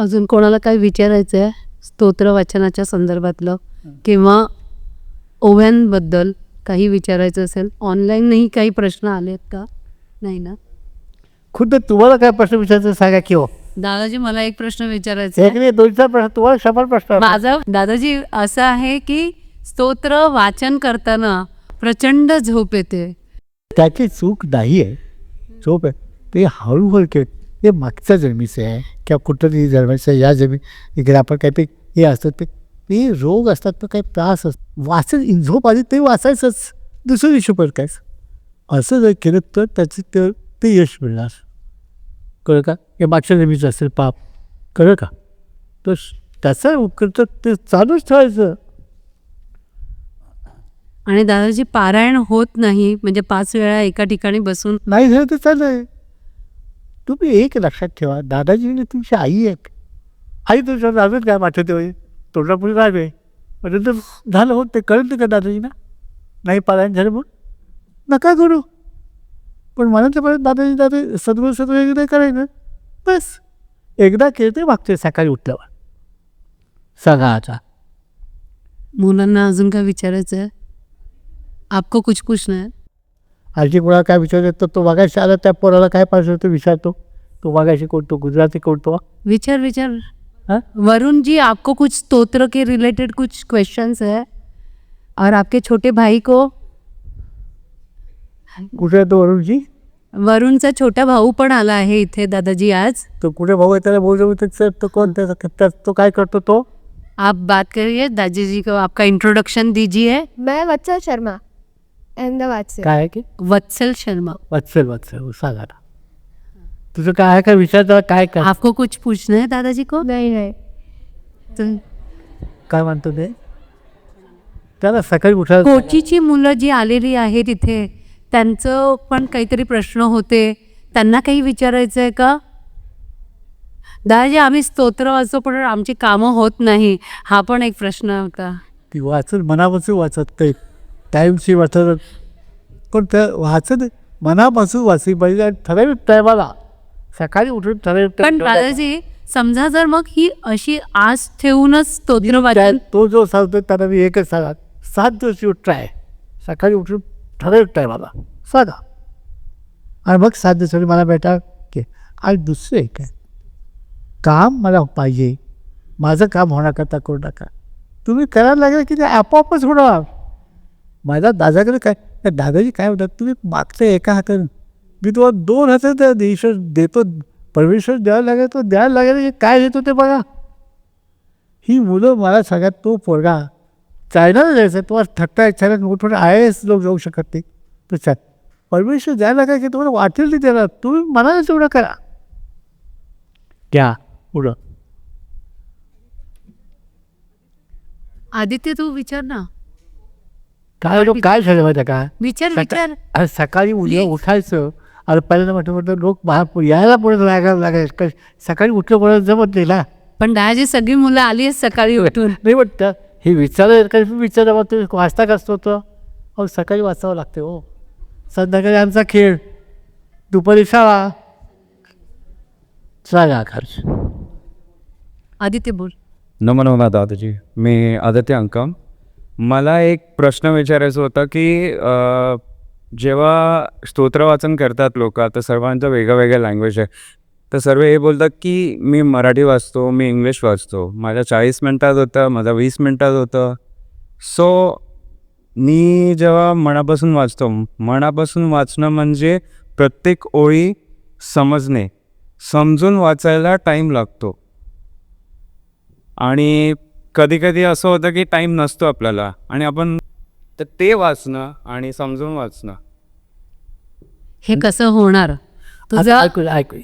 अजून कोणाला काही विचारायचं आहे स्तोत्र वाचनाच्या संदर्भातलं किंवा ओव्यांबद्दल काही विचारायचं असेल? ऑनलाईनही काही प्रश्न आलेत का? नाही ना? खुद्द तुम्हाला काय प्रश्न विचारायचं सांगा की हो. दादाजी मला एक प्रश्न विचारायचा एक आहे. नाही दोन चार प्रश्न तुम्हाला शंभर प्रश्न असतात. माझा दादाजी असं आहे की स्तोत्र वाचन करताना प्रचंड झोप येते. त्याची चूक नाही आहे. झोप आहे. ते हळूहळू खेळ ते मागच्या जन्मीचं आहे किंवा कुठंतरी जन्माचं आहे या जन्मी इकडे आपण काही ते हे असतात ते ते रोग असतात तर काही त्रास असतात वाचन इन- झोप आली ते वाचायचंच. दुसरं इशू पण काय? असं जर केलं तर त्याचं ते ते यश मिळणार. कळलं का? हे मागच्या जन्मीचं असेल पाप. कळलं का? तर त्याचा उपकर ते चालूच ठेवायचं. आणि दादाजी पारायण होत नाही म्हणजे पाच वेळा एका ठिकाणी बसून नाही झालं तर चाललंय. तुम्ही एक लक्षात ठेवा दादाजीने तुमची आई आहे आई तुमच्या दादाच काय पाठवते होय? तोंडापुढे राहावे परंतु झालं हो ते कळत का दादाजीना? नाही पारायण झालं म्हणून? नका करू. पण मला तर परत दादाजी दादा सद्गुरू सद्गुरू एकदा करायचं बस. एकदा केलं ते मागते सकाळी उठल्यावर सांगा आता मुलांना अजून काय विचारायचं आहे आपको कुछ पूछना है? आजी कोणाला काय विचारतो तो मागाशी आला त्या पोराला काय पाहिजे तो विचारतो? तो मागाशी कोणतो? गुजराती कोणतो? विचार विचार. हाँ? वरुण जी आपको कुछ स्तोत्र के रिलेटेड कुछ क्वेश्चंस है। और आपके छोटे भाई को? कुठे आहे तो वरुणजी वरुणचा छोटा भाऊ पण आला आहे इथे दादाजी आज. तो कुठे भाऊ आहे? त्याला बोलतो तर तो कोण? त्याचा त्या- तो काय करतो तो? आप बात करिए दादाजी जी को आपका इंट्रोडक्शन दीजिए. मैं वत्सल शर्मा। अहमदाबाद से काय आहे की? वत्सल शर्मा वत्सल वत्सल सांगा ना. तुझं काय आहे का विचार काय काय? आपको कुछ पूछना है दादाजी को? नहीं नहीं. तो काय म्हणतो ते? त्याला सकाळी उठा कोचीची मुलं जी आलेली आहेत इथे त्यांचं पण काहीतरी प्रश्न होते. त्यांना काही विचारायचं आहे का? दादाजी आम्ही स्तोत्र वाचतो पण आमची कामं होत नाही. हा पण एक प्रश्न होता. ती वाचत मनापासून वाचत ते टाईमशी वाचत पण त्या वाचत मनापासून वाचली पाहिजे आणि ठराविक टायमाला सकाळी उठून ठराविक पण दादाजी समजा जर मग ही अशी आस ठेवूनच स्तोत्र वाचन तो जो सांगतो त्याला मी एकच सांगा. सात दिवस ट्राय सकाळी उठून ठराविक टायमाला सांगा. आणि मग सात दिवसांनी मला भेटा की आणि दुसरं एक आहे. काम मला पाहिजे. माझं काम होण्याकरता करू नका. तुम्ही करायला लागलं की ते आपोआपच होणार. माझ्या दादाकडे काय? त्या दादाजी काय म्हणतात? तुम्ही मागच्या एका हातानं मी तुम्हाला दोन हातात त्या ईश्वर देतो परमेश्वर द्यायला लागेल तो द्यायला लागेल हे काय देतो ते बघा. ही मुलं मला सगळ्यात तो पोरगा चायनाला जायचं तुम्हाला थकता इच्छा मोठमोठे आय एस लोक जाऊ शकत नाही. तर चाल परमेश्वर द्यायला काय की तुम्हाला वाटेल ते त्याला तुम्ही मनाला तेवढं करा. घ्या पुढं. आदित्य तू विचार ना. काय होतं, काय झालं माहिती का? विचार विचार. अरे सकाळी उद्या उठायचं आणि पहिल्यांदा म्हटलं म्हटलं लोक बाहेर यायला पुढे लागायला लागायचं का सकाळी उठलं पुढे जमत नाही ना? पण दादाजी सगळी मुलं आली आहेत सकाळी उठून. नाही वाटतं हे विचार विचार तुम्ही वाचता का असतो तो अहो सकाळी वाचावं लागते हो. संध्याकाळी आमचा खेळ दुपारी शाळा. सांगा खर्च आदित्य बोल. नमन दादाजी. मी आदित्य अंकम. मला एक प्रश्न विचारायचा होता की जेव्हा स्तोत्र वाचन करतात लोक आता सर्वांचं वेगळं वेगळं लँग्वेज आहे. तर सर्व हे बोलतात की मी मराठी वाचतो मी इंग्लिश वाचतो. माझ्या चाळीस मिनटात होतं माझा वीस मिनटात होतं. सो मी जेव्हा मनापासून वाचतो मनापासून वाचणं म्हणजे प्रत्येक ओळी समजणे. समजून वाचायला टाईम लागतो. आणि कधी कधी असं होतं की टाईम नसतो आपल्याला आणि आपण तर ते वाचणं आणि समजून वाचणं. हे कसं होणार? तुझं ऐकू ऐकू.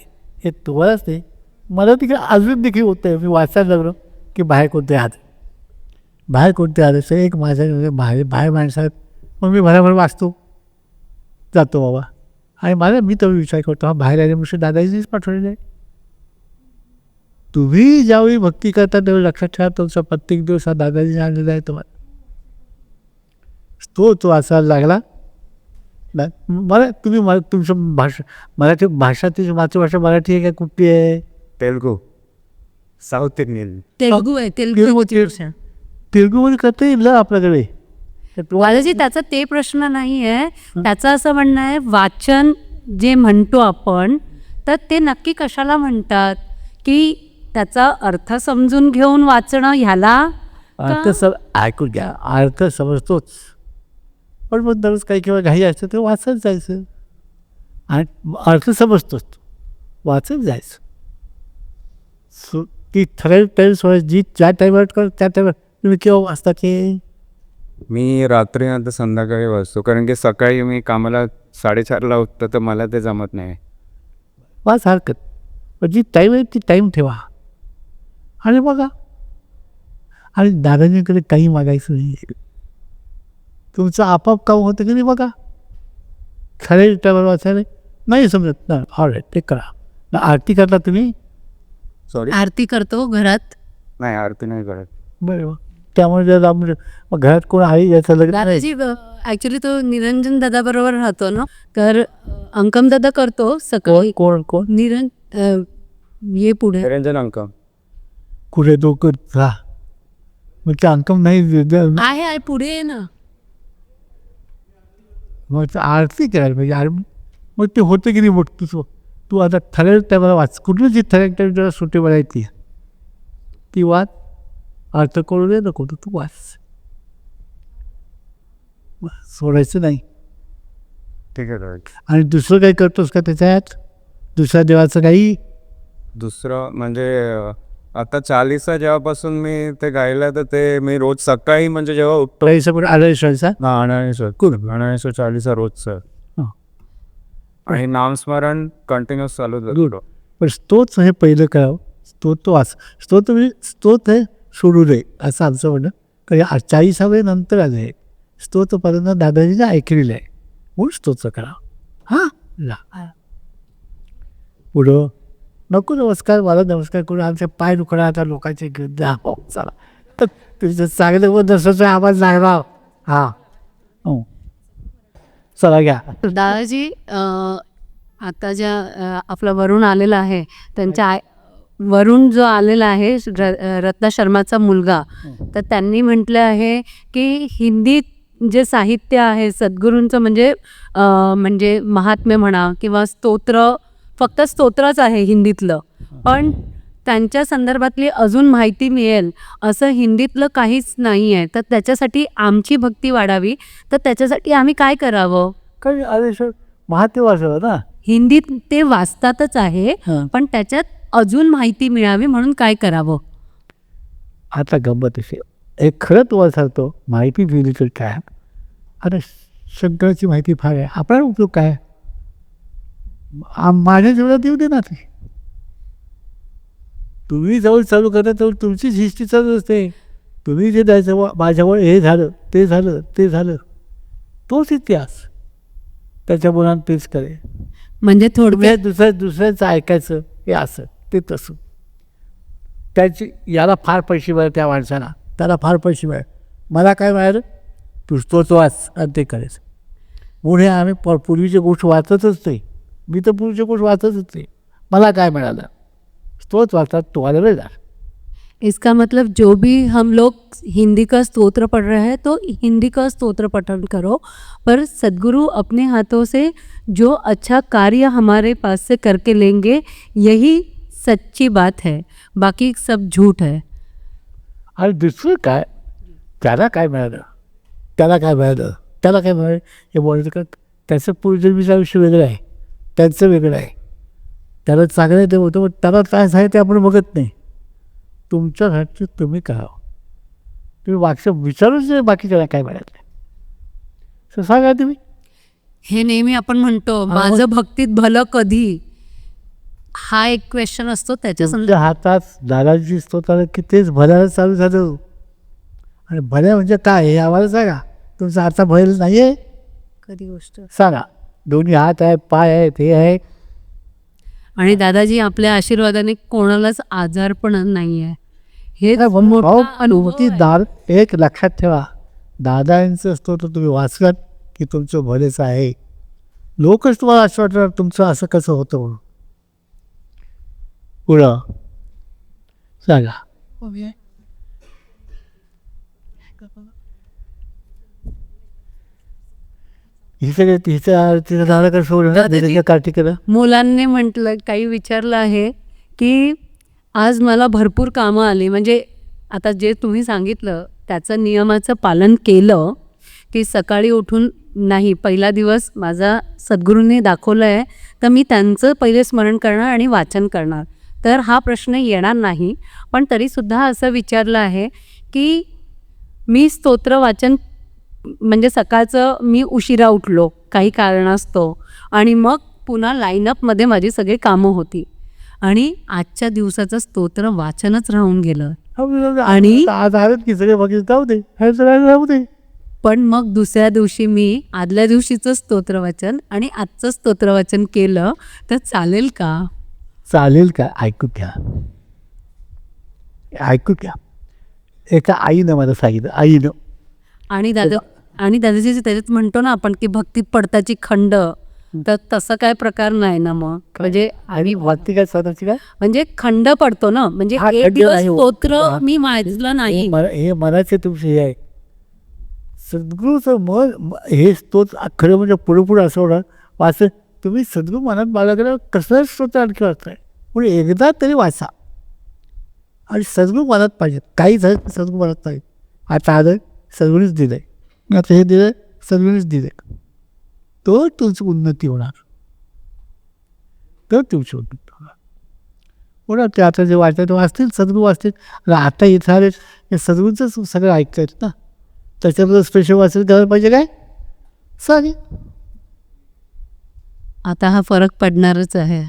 हे तुम्हालाच नाही मला तिकडे अजून देखील होतं मी वाचायला लागलो की बाहेर कोणते हात बाहेर कोणते हात असं एक माझ्या बाहेर बाहेर माणसात मग मी भराभर वाचतो. जातो बाबा. आणि मला मी तर विचार करतो. हा बाहेर आल्यामुळे दादाजीच पाठवलेलं आहे. तुम्ही ज्यावेळी भक्ती करता त्यावेळी लक्षात ठेवा तुमचा प्रत्येक दिवस हा दादाजीने आणलेला आहे तुम्हाला. तो तो वाचायला लागला. ना मला तुम्ही मला तुमचं भाषा मराठी भाषा तुझी मातृभाषा मराठी आहे का कुठली आहे? तेलगू. South Indian. तेलगू आहे तेलगू तेलगू तेलगूमध्ये करता येईल ना आपल्याकडे? दादाजी त्याचा ते प्रश्न नाही आहे त्याचं असं म्हणणं आहे वाचन जे म्हणतो आपण तर ते नक्की कशाला म्हणतात? की त्याचा अर्थ समजून घेऊन वाचणं ह्याला अर्थ सम ऐकून घ्या. अर्थ समजतोच. पण मग दररोज काही किंवा घाई असतं ते वाचत जायचं. आणि अर्थ समजतोच वाचत जायचं. सो ती ठराविक टाईम सोडायची जी ज्या टाईमवर कर त्या टाईमवर तुम्ही केव्हा वाचता की मी रात्री नंतर संध्याकाळी वाचतो. कारण की सकाळी मी कामाला साडेचारला उठतो तर मला ते जमत नाही. वाच हरकत. पण जी टाईम आहे ती टाईम ठेवा. आणि बघा. आणि दादाजीकडे काही मागायचं नाही तुमचं आपाप काम होतं की नाही बघा? खरे टायमावर वाचायला नाही समजत. ना ऑल ते करा. ना आरती करता तुम्ही? सॉरी आरती करतो घरात. नाही आरती नाही करत. बरं त्यामुळे जर आपण मग घरात कोण आहे याचं लग्न? दादाजी ऍक्च्युली तो निरंजन दादा बरोबर राहतो ना? तर अंकम दादा करतो सकाळी. कोण कोण निरंज अ, ये पुढे. निरंजन अंक कुठे डोकं राहा मग ते अंकम नाही द- आहे आहे पुढे ये ना। मग ते आरती करायला पाहिजे आर मग ते होतं की नाही मग तू तू आता ठराविक टायमाला वाच कुठली जी ठराविक टाईम तुला सुट्टी बघायची ती वाच अर्थ करू दे नको तर तू वाच सोडायचं नाही। ठीक आहे राईट आणि दुसरं काही करतोस का त्याच्यात दुसऱ्या देवाचं काही दुसरं म्हणजे अं, आता चालीसा जेव्हापासून मी ते गायलं तर ते मी रोज सकाळी म्हणजे जेव्हा उठतो पैसा पण अनाळेश्वर अनाळेश्वर रोजचं हां. आणि नामस्मरण कंटिन्युअस चालू. होतं पण स्तोत्र हे पहिलं करावं स्तोत्र वाच स्तोत्र म्हणजे स्तोत्र हे सोडू नये असं आमचं म्हणणं. कारण चाळीसावे नंतर आलं आहे स्तोत्रपर्यंत दादाजीने ऐकलेलं आहे. म्हणून स्तोत्र करा हां? ला. पुढं? नको नमस्कार मला नमस्कार करून आमचे पाय दुखणार आता लोकांचे घेऊन जा हो, चला. तर तुझं चांगलं व नसं आवाज लागला. हां. हो. चला घ्या. दादाजी अ, आता ज्या अ, आपला वरुण आलेला आहे त्यांच्या आय वरुण जो आलेला आहे र रत्ना शर्माचा मुलगा तर त्यांनी म्हटलं आहे की हिंदीत जे साहित्य आहे सद्गुरूंचं म्हणजे अ, म्हणजे महात्म्य म्हणा किंवा स्तोत्र फक्त स्तोत्रच आहे हिंदीतलं. पण त्यांच्या संदर्भातली अजून माहिती मिळेल असं हिंदीतलं काहीच नाही आहे तर त्याच्यासाठी आमची भक्ती वाढावी. तर त्याच्यासाठी आम्ही काय करावं? काही अरे वाचलं ना? हिंदीत ते वाचतातच आहे पण त्याच्यात अजून माहिती मिळावी म्हणून काय करावं? आता गंमत अशी. एक खरं तुम्हाला सांगतो माहिती दिली तर काय? आता शंकराची माहिती फार आहे. आपल्याला उपयोग काय? माझ्या जेवढ्यात येऊ दे ना ते. तुम्ही जवळ चालू करता तेव्हा तुमचीच हिस्ट्री चालू असते. तुम्ही जे द्यायचं माझ्यावर हे झालं ते झालं ते झालं. तोच इतिहास. त्याच्या मुलांना तेच करे म्हणजे थोडक्यात दुसऱ्या दुसऱ्याचं ऐकायचं हे असं ते तसं. त्याची याला फार पैसे मिळाले त्या माणसाला. त्याला फार पैसे मिळाले. मला काय मिळालं? तू तोच वाच आणि ते करायचं पुढे आम्ही प पूर्वीची गोष्ट वाचतच नाही मी तर गोष्ट वाचतच नाही. मला काय मिळालं? तोच वाचतात तुम्हाला मिळणार इसका मतलब जो भी हम लोग हिंदी का स्तोत्र पढ़ रहे हैं तो हिंदी का स्तोत्र पठन करो। पर सदगुरु अपने हाथों से जो अच्छा कार्य हमारे पास से करके लेंगे यही सच्ची बात है। बाकी सब झूठ है। आणि दुसरं काय? त्याला काय मिळालं? त्याला काय मिळालं? त्याला काय मिळालं? हे बोलायचं का त्याचं पूर्वजन्मीचं आयुष्य वेगळं आहे. त्यांचं वेगळं आहे. त्याला चांगलं ते होतं पण त्याला काय आहे ते आपण बघत नाही. तुमच्या घरचं तुम्ही करावं तुम्ही मागचं विचारूच नाही बाकीच्याला काय मिळालं तर सांगा तुम्ही. हे नेहमी आपण म्हणतो माझं भक्तीत भलं कधी? हा एक क्वेश्चन असतो त्याच्या हातात दादाजी स्तोत्र की तेच भल्याला चालू झालं. आणि भल्या म्हणजे काय हे आम्हाला सांगा. तुमचा हाता भरेल नाही आहे कधी गोष्ट? सांगा. दोन्ही हात आहे पाय आहेत हे। आहे आणि दादाजी आपल्या आशीर्वादाने कोणालाच आजार पण नाही आहे हे आहे. दार एक लक्षात ठेवा. दादांचं स्तोत्र तुम्ही वाचलात की तुमचं भलेच आहे. लोकच तुम्हाला असं वाटणार तुमचं असं कसं होतं म्हणून. पुढं. सांगा. हिचं तिचं तिचं झालं का सोडून कार्तिकेला? मुलांनी म्हटलं काही विचारलं आहे की आज मला भरपूर कामं आली. म्हणजे आता जे तुम्ही सांगितलं त्याचं नियमाचं पालन केलं की सकाळी उठून नाही पहिला दिवस माझा सद्गुरूंनी दाखवलं आहे तर मी त्यांचं पहिले स्मरण करणार आणि वाचन करणार. तर हा प्रश्न येणार नाही. पण तरीसुद्धा असं विचारलं आहे की मी स्तोत्र वाचन म्हणजे सकाळचं मी उशिरा उठलो काही कारणास्तव. आणि मग पुन्हा लाईनअपमध्ये माझी सगळी कामं होती. आणि आजच्या दिवसाचं स्तोत्र वाचनच राहून गेलं. आणि- हे दे. पण मग दुसऱ्या दिवशी मी आदल्या दिवशीचं स्तोत्र वाचन आणि आजचं स्तोत्र वाचन केलं तर चालेल का? चालेल का? ऐकू घ्या. ऐकू घ्या. एका आईनं मला सांगितलं आईनं. आणि दादा आणि दादाजी त्याच्यात म्हणतो ना आपण की भक्तीत पडताची खंड तर तसं काय प्रकार नाही ना मग? म्हणजे आणि वाटते काय स्वतःची काय? म्हणजे खंड पडतो ना म्हणजे हा, एक खंड दिवस नाही. स्तोत्र हा. मी वाचलं नाही. हे मला हे मनाचे तुमचे हे आहे. सद्गुरूचं मन म- हे स्तोच खरं म्हणजे पुढे पुढे असं होणार. वाच तुम्ही सद्गुरू मनात बाळगलं कसं स्तोत्र आणखी वाचताय? म्हणून एकदा तरी वाचा. आणि सद्गुरू मनात पाहिजे काही झालं सद्गुरू मनात पाहिजे आता आलं सद्गुरूच दिलं आहे आता हे दिलं सद्गुरूच दिलं तर तुमची उन्नती होणार. तर तुमची उन्नती होणार. ते आता जे वाचतात ते वाचतील सद्गुरू वाचतील. आता इथं आले हे सद्गुरूचंच सगळं ऐकतायत ना. त्याच्याबद्दल स्पेशल वाचन करायला पाहिजे काय? सांगे आता हा फरक पडणारच आहे.